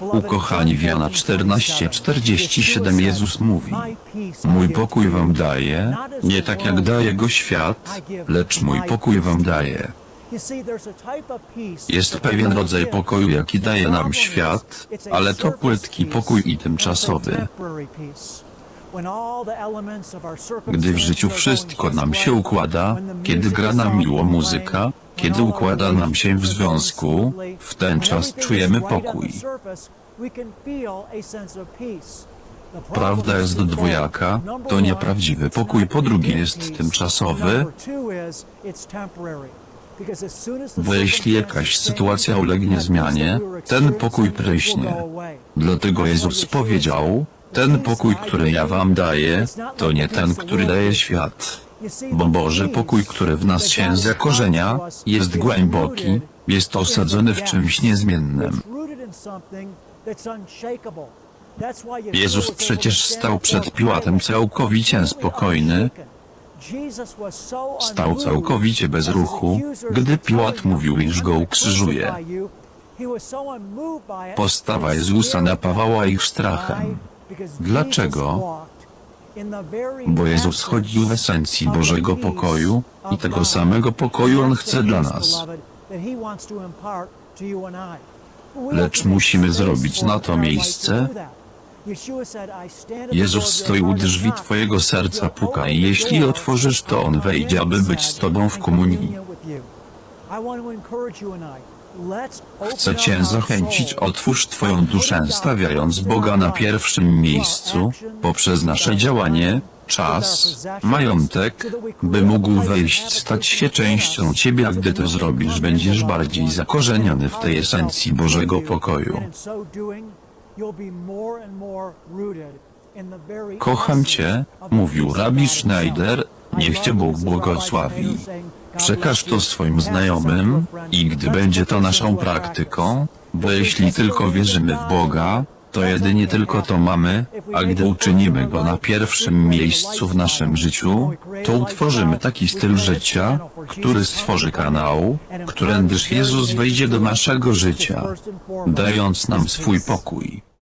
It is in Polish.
Ukochani w Jana 14:47 Jezus mówi Mój pokój wam daję, nie tak jak daje go świat, lecz mój pokój wam daję. Jest pewien rodzaj pokoju, jaki daje nam świat, ale to płytki pokój i tymczasowy. Gdy w życiu wszystko nam się układa, kiedy gra nam miło muzyka, kiedy układa nam się w związku, w ten czas czujemy pokój. Prawda jest dwojaka, to nieprawdziwy pokój, po drugie jest tymczasowy, bo jeśli jakaś sytuacja ulegnie zmianie, ten pokój pryśnie. Dlatego Jezus powiedział, ten pokój, który ja wam daję, to nie ten, który daje świat. Bo Boży pokój, który w nas się zakorzenia, jest głęboki, jest osadzony w czymś niezmiennym. Jezus przecież stał przed Piłatem całkowicie spokojny, stał całkowicie bez ruchu, gdy Piłat mówił, iż go ukrzyżuje. Postawa Jezusa napawała ich strachem. Dlaczego? Bo Jezus chodził w esencji Bożego pokoju i tego samego pokoju On chce dla nas. Lecz musimy zrobić na to miejsce. Jezus stoi u drzwi Twojego serca, puka i jeśli otworzysz, to On wejdzie, aby być z Tobą w komunii. Chcę Cię zachęcić, otwórz Twoją duszę, stawiając Boga na pierwszym miejscu, poprzez nasze działanie, czas, majątek, by mógł wejść, stać się częścią Ciebie, a gdy to zrobisz, będziesz bardziej zakorzeniony w tej esencji Bożego pokoju. Kocham Cię, mówił Rabbi Schneider, niech Cię Bóg błogosławi. Przekaż to swoim znajomym, i gdy będzie to naszą praktyką, bo jeśli tylko wierzymy w Boga, to jedynie tylko to mamy, a gdy uczynimy Go na pierwszym miejscu w naszym życiu, to utworzymy taki styl życia, który stworzy kanał, którędyż Jezus wejdzie do naszego życia, dając nam swój pokój.